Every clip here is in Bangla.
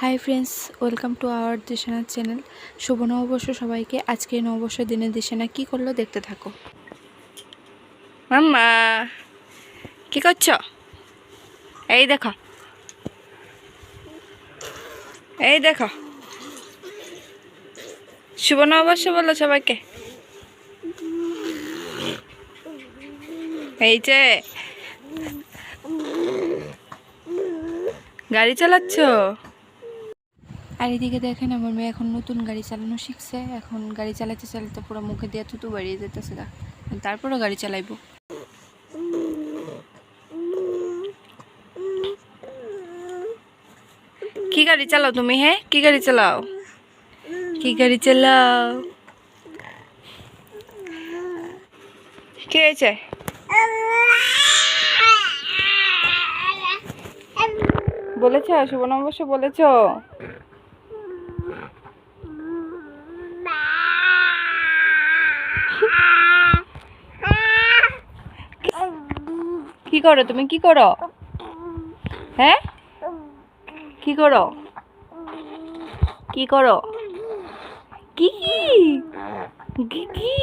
Hi friends, welcome to our Dishana channel. শুভ নববর্ষ সবাইকে। আজকে নববর্ষের দিনে দিশানা কি করল দেখতে থাকো। মাম্মা, কি করছ? এই দেখো। এই দেখো। শুভ নববর্ষ বলো সবাইকে। এই যে। গাড়ি চালাচ্ছ? আর এদিকে দেখেন আমার মেয়ে এখন নতুন গাড়ি চালানো শিখছে। এখন গাড়ি চালাতে চালাতে পুরো মুখে দিয়ে থুতু বাড়িয়ে যেতেছে তারপরও গাড়ি চালাইবো। কি গাড়ি চালাও তুমি হ্যাঁ কি গাড়ি চালাও? কি গাড়ি চালাও? কি হয়েছে? বলেছ, শুভ নববর্ষ বলেছ? কি করো তুমি? কি করো? হ্যাঁ? কি করো? কি করো? কি কি? কি কি?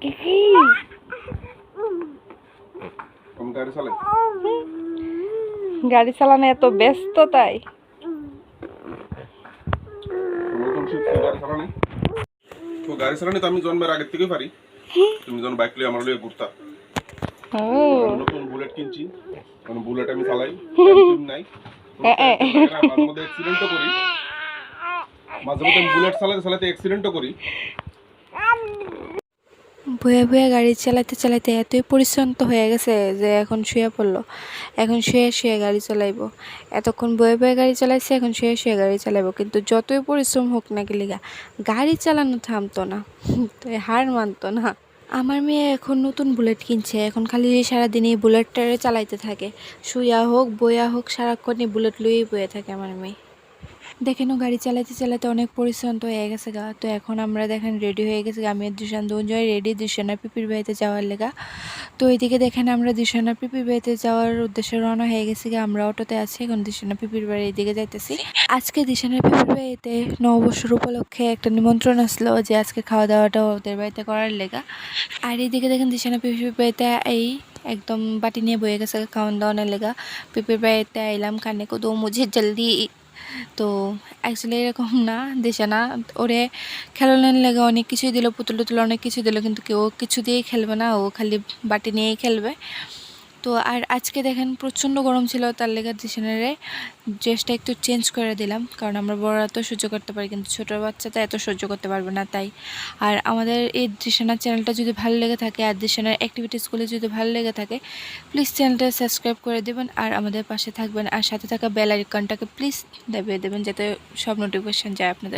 কি কি? আমি গাড়ি চালানো এত ব্যস্ত তাই গাড়ি চালানি তো গাড়ি চালানি তো আমি জন্মের আগের থেকেই পারি। তুমি যখন বাইক লিয়ে আমার লিয়ে ঘুরতা নতুন বুলেট কিনছি। কারণ বুলেট আমি চালাই নাই। এ, এ। মাঝে মধ্যে অ্যাক্সিডেন্টও করি। মাঝে মধ্যে আমি বুলেট চালাতে চালাতে অ্যাক্সিডেন্টও করি। বয়ে বয়ে গাড়ি চালাতে চালাতে এতই পরিশ্রান্ত হয়ে গেছে যে এখন শুয়ে পড়ল। এখন শুয়ে শুয়ে গাড়ি চালাইবো। এতক্ষণ বয়ে বয়ে গাড়ি চালাইছে এখন শুয়ে শুয়ে গাড়ি চালাইবো। কিন্তু যতই পরিশ্রম হোক না কি লিগা গাড়ি চালানো থামতো না। তো হার মানতো না। আমার মেয়ে এখন নতুন বুলেট কিনছে। এখন খালি সারাদিনই বুলেটটারে চালাইতে থাকে। শুয়া হোক বয়া হোক, সারাক্ষণই বুলেট লুয়েই বয়ে থাকে আমার মেয়ে। দেখেন গাড়ি চালাতে চালাতে অনেক পরিশ্রান্ত হয়ে গেছে গা। তো এখন আমরা দেখেন রেডি হয়ে গেছে। আমি আর দুশান দুজয় রেডি দুশানা পিপির বাড়িতে যাওয়ার লেগা। তো এইদিকে দেখেন আমরা দুশানা পিপির বাড়িতে যাওয়ার উদ্দেশ্যে রওনা হয়ে গেছি গা। আমরা অটোতে আছি, এখন দিশানা পিপির বাড়ি দিকে যাইতেছি। আজকে দিশানা পিপির বাড়িতে নববর্ষের উপলক্ষে একটা নিমন্ত্রণ আসলো যে আজকে খাওয়া দাওয়াটা ওদের বাড়িতে করার লেগা। আর এইদিকে দেখেন দিশানা পিপির বাড়িতে এই একদম বাটি নিয়ে বয়ে গেছে খাওয়ান দাওয়ানের লেগা। পিপির বাড়িতে আইলাম, কানে কদো মুঝে জলদি তো অ্যাকচুয়ালি এরকম না, দেশে না। ওরে খেলানোর লেগে অনেক কিছুই দিল, পুতুল টুতুল অনেক কিছুই দিল, কিন্তু কেউ কিছু দিয়েই খেলবে না। ও খালি বাটি নিয়েই খেলবে। তো আর আজকে দেখেন প্রচণ্ড গরম ছিল, তার লেগে ডিসিশনারে ড্রেসটা একটু চেঞ্জ করে দিলাম। কারণ আমরা বড়রা তো সহ্য করতে পারি, কিন্তু ছোটো বাচ্চা তো এত সহ্য করতে পারবে না তাই। আর আমাদের এই দৃশ্যনার চ্যানেলটা যদি ভালো লেগে থাকে, আর দৃশ্যনার অ্যাক্টিভিটিসগুলো যদি ভালো লেগে থাকে প্লিজ চ্যানেলটা সাবস্ক্রাইব করে দেবেন, আর আমাদের পাশে থাকবেন, আর সাথে থাকা বেল আইকনটাকে প্লিজ দাবিয়ে দেবেন, যাতে সব নোটিফিকেশান যায় আপনাদের